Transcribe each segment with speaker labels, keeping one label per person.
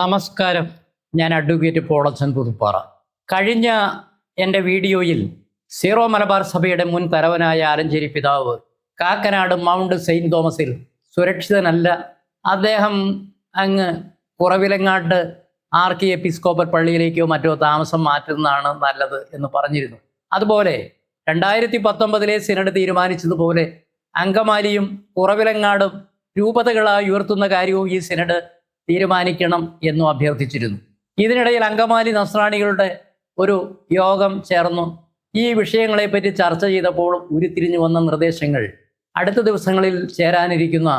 Speaker 1: നമസ്കാരം. ഞാൻ അഡ്വക്കേറ്റ് പോളച്ചൻ പുതുപ്പാറ. കഴിഞ്ഞ എന്റെ വീഡിയോയിൽ സീറോ മലബാർ സഭയുടെ മുൻ തലവനായ ആലഞ്ചേരി പിതാവ് കാക്കനാട് മൗണ്ട് സെയിന്റ് തോമസിൽ സുരക്ഷിതനല്ല. അദ്ദേഹം അങ്ങ് പുറവിലങ്ങാട്ട് ആർ കെ എപ്പിസ്കോപ്പർ പള്ളിയിലേക്കോ മറ്റോ താമസം മാറ്റുന്നതാണ് നല്ലത് എന്ന് പറഞ്ഞിരുന്നു. അതുപോലെ രണ്ടായിരത്തി പത്തൊമ്പതിലെ സിനഡ് തീരുമാനിച്ചതുപോലെ അങ്കമാലിയും കുറവിലങ്ങാടും രൂപതകളായി ഉയർത്തുന്ന കാര്യവും ഈ സിനഡ് തീരുമാനിക്കണം എന്നും അഭ്യർത്ഥിച്ചിരുന്നു. ഇതിനിടയിൽ അങ്കമാലി നസ്രാണികളുടെ ഒരു യോഗം ചേർന്നു. ഈ വിഷയങ്ങളെപ്പറ്റി ചർച്ച ചെയ്തപ്പോൾ ഉരുത്തിരിഞ്ഞു വന്ന നിർദ്ദേശങ്ങൾ അടുത്ത ദിവസങ്ങളിൽ ചേരാനിരിക്കുന്ന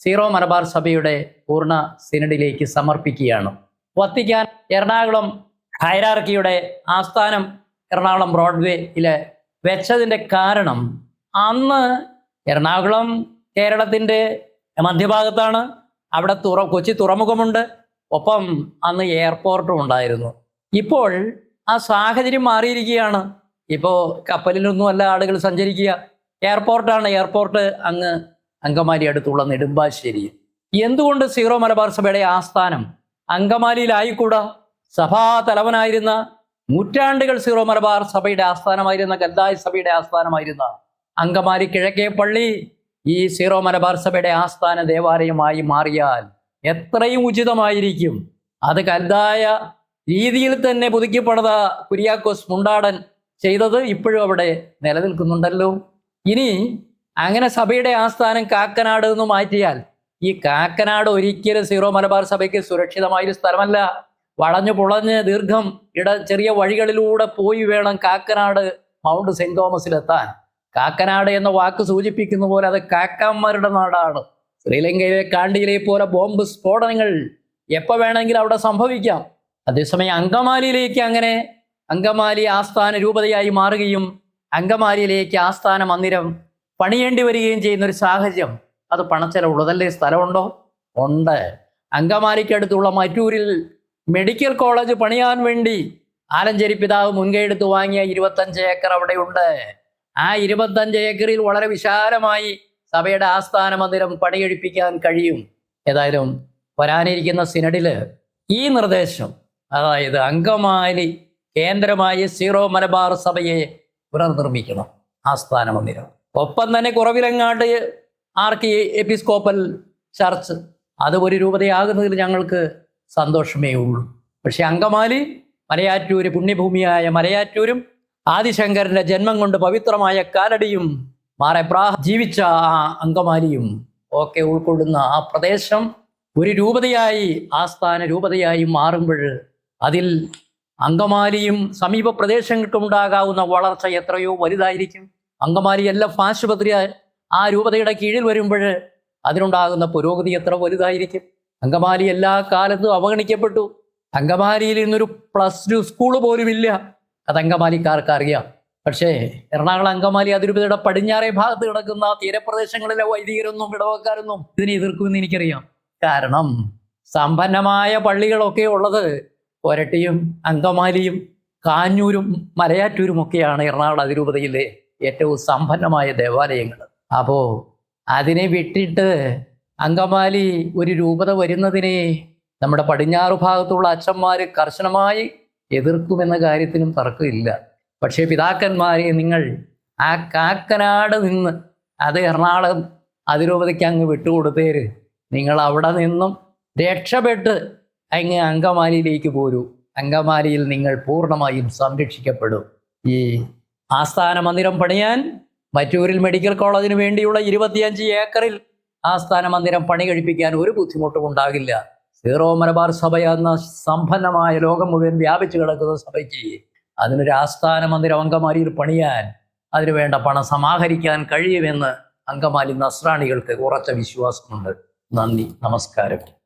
Speaker 1: സീറോ മലബാർ സഭയുടെ പൂർണ സിനഡിലേക്ക് സമർപ്പിക്കുകയാണ്. വത്തിക്കാൻ എറണാകുളം ഹൈറാർക്കിയുടെ ആസ്ഥാനം എറണാകുളം ബ്രോഡ്വേയിലെ വെച്ചതിന്റെ കാരണം അന്ന് എറണാകുളം കേരളത്തിന്റെ മധ്യഭാഗത്താണ്. അവിടെ തുറ കൊച്ചി തുറമുഖമുണ്ട്. ഒപ്പം അന്ന് എയർപോർട്ടും ഉണ്ടായിരുന്നു. ഇപ്പോൾ ആ സാഹചര്യം മാറിയിരിക്കുകയാണ്. ഇപ്പോൾ കപ്പലിലൊന്നുമല്ല ആളുകൾ സഞ്ചരിക്കുക. എയർപോർട്ടാണ് എയർപോർട്ട് അങ്ങ് അങ്കമാലി അടുത്തുള്ള നെടുമ്പാശ്ശേരി. എന്തുകൊണ്ട് സീറോ മലബാർ സഭയുടെ ആസ്ഥാനം അങ്കമാലിയിലായിക്കൂടാ? സഭാ തലവനായിരുന്ന നൂറ്റാണ്ടുകൾ സീറോ മലബാർ സഭയുടെ ആസ്ഥാനമായിരുന്ന ഗദ്ദായ സഭയുടെ ആസ്ഥാനമായിരുന്ന അങ്കമാലി കിഴക്കേ പള്ളി ഈ സീറോ മലബാർ സഭയുടെ ആസ്ഥാന ദേവാലയമായി മാറിയാൽ എത്രയും ഉചിതമായിരിക്കും. അത് കരുതായ രീതിയിൽ തന്നെ പുതുക്കിപ്പണത കുര്യാക്കോസ് മുണ്ടാടൻ ചെയ്തത് ഇപ്പോഴും അവിടെ നിലനിൽക്കുന്നുണ്ടല്ലോ. ഇനി അങ്ങനെ സഭയുടെ ആസ്ഥാനം കാക്കനാട് എന്ന് മാറ്റിയാൽ ഈ കാക്കനാട് ഒരിക്കലും സീറോ മലബാർ സഭയ്ക്ക് സുരക്ഷിതമായൊരു സ്ഥലമല്ല. വളഞ്ഞു പുളഞ്ഞ് ദീർഘം ഇട ചെറിയ വഴികളിലൂടെ പോയി വേണം കാക്കനാട് മൗണ്ട് സെന്റ് തോമസിലെത്താൻ. കാക്കനാട് എന്ന വാക്ക് സൂചിപ്പിക്കുന്ന പോലെ അത് കാക്കാന്മാരുടെ നാടാണ്. ശ്രീലങ്കയിലെ കാണ്ടിയിലെ പോലെ ബോംബ് സ്ഫോടനങ്ങൾ എപ്പോൾ വേണമെങ്കിലും അവിടെ സംഭവിക്കാം. അതേസമയം അങ്കമാലിയിലേക്ക് അങ്ങനെ അങ്കമാലി ആസ്ഥാന രൂപതയായി മാറുകയും അങ്കമാലിയിലേക്ക് ആസ്ഥാന മന്ദിരം പണിയേണ്ടി വരികയും ചെയ്യുന്ന ഒരു സാഹചര്യം. അത് പണച്ചെലവുള്ളതല്ലേ? സ്ഥലമുണ്ടോ? ഉണ്ട്. അങ്കമാലിക്കടുത്തുള്ള മറ്റൂരിൽ മെഡിക്കൽ കോളേജ് പണിയാൻ വേണ്ടി ആലഞ്ചേരി പിതാവ് മുൻകൈ എടുത്ത് വാങ്ങിയ ഇരുപത്തഞ്ച് ഏക്കർ അവിടെയുണ്ട്. ആ ഇരുപത്തഞ്ച് ഏക്കറിൽ വളരെ വിശാലമായി സഭയുടെ ആസ്ഥാന മന്ദിരം പണിയെടുപ്പിക്കാൻ കഴിയും. ഏതായാലും വരാനിരിക്കുന്ന സിനഡിൽ ഈ നിർദ്ദേശം അതായത് അങ്കമാലി കേന്ദ്രമായി സീറോ മലബാർ സഭയെ പുനർനിർമ്മിക്കണം ആസ്ഥാന മന്ദിരം. ഒപ്പം തന്നെ കുറവിലങ്ങാട് ആർക്കി എപ്പിസ്കോപ്പൽ ചർച്ച് അത് ഒരു രൂപതയാകുന്നതിൽ ഞങ്ങൾക്ക് സന്തോഷമേ ഉള്ളൂ. പക്ഷെ അങ്കമാലി മലയാറ്റൂര് പുണ്യഭൂമിയായ മലയാറ്റൂരും ആദിശങ്കരന്റെ ജന്മം കൊണ്ട് പവിത്രമായ കാലടിയും മാറെ പ്രാ ജീവിച്ച ആ അങ്കമാലിയും ഒക്കെ ഉൾക്കൊള്ളുന്ന ആ പ്രദേശം ഒരു രൂപതയായി ആസ്ഥാന രൂപതയായി മാറുമ്പോൾ അതിൽ അങ്കമാലിയും സമീപ പ്രദേശങ്ങൾക്കും ഉണ്ടാകാവുന്ന വളർച്ച എത്രയോ വലുതായിരിക്കും. അങ്കമാലി എല്ലാം ആശുപത്രി ആ രൂപതയുടെ കീഴിൽ വരുമ്പോൾ അതിനുണ്ടാകുന്ന പുരോഗതി എത്ര വലുതായിരിക്കും. അങ്കമാലി എല്ലാ കാലത്തും അവഗണിക്കപ്പെട്ടു. അങ്കമാലിയിൽ ഇന്നൊരു പ്ലസ് ടു സ്കൂൾ പോലുമില്ല. അത് അങ്കമാലിക്കാർക്ക് അറിയാം. പക്ഷേ എറണാകുളം അങ്കമാലി അതിരൂപതയുടെ പടിഞ്ഞാറേ ഭാഗത്ത് കിടക്കുന്ന തീരപ്രദേശങ്ങളിലെ വൈദികരൊന്നും ഇടവക്കാരൊന്നും ഇതിനെ എതിർക്കുമെന്ന് എനിക്കറിയാം. കാരണം സമ്പന്നമായ പള്ളികളൊക്കെ ഉള്ളത് ഒരട്ടിയും അങ്കമാലിയും കാഞ്ഞൂരും മലയാറ്റൂരും ഒക്കെയാണ് എറണാകുളം അതിരൂപതയിലെ ഏറ്റവും സമ്പന്നമായ ദേവാലയങ്ങൾ. അപ്പോൾ അതിനെ വിട്ടിട്ട് അങ്കമാലി ഒരു രൂപത വരുന്നതിനെ നമ്മുടെ പടിഞ്ഞാറ് ഭാഗത്തുള്ള അച്ഛന്മാർ കർശനമായി എതിർക്കുമെന്ന കാര്യത്തിനും തർക്കമില്ല. പക്ഷേ പിതാക്കന്മാരെ നിങ്ങൾ ആ കാക്കനാട് നിന്ന് അത് എറണാകുളം അതിരൂപതയ്ക്ക് അങ്ങ് വിട്ടുകൊടുത്തേര്. നിങ്ങൾ അവിടെ നിന്നും രക്ഷപ്പെട്ട് അങ്ങ് അങ്കമാലിയിലേക്ക് പോരൂ. അങ്കമാലിയിൽ നിങ്ങൾ പൂർണമായും സംരക്ഷിക്കപ്പെടും. ഈ ആസ്ഥാന മന്ദിരം പണിയാൻ മറ്റൂരിൽ മെഡിക്കൽ കോളേജിന് വേണ്ടിയുള്ള ഇരുപത്തിയഞ്ച് ഏക്കറിൽ ആസ്ഥാന മന്ദിരം പണി കഴിപ്പിക്കാൻ ഒരു ബുദ്ധിമുട്ടും ഉണ്ടാകില്ല. സീറോ മലബാർ സഭ എന്ന സമ്പന്നമായ ലോകം മുഴുവൻ വ്യാപിച്ചു കിടക്കുന്ന സഭയ്ക്ക് അതിനൊരു ആസ്ഥാന മന്ദിരം അങ്കമാലിയിൽ പണിയാൻ അതിനു വേണ്ട പണം സമാഹരിക്കാൻ കഴിയുമെന്ന് അങ്കമാലി നസ്രാണികൾക്ക് ഉറച്ച വിശ്വാസമുണ്ട്. നന്ദി. നമസ്കാരം.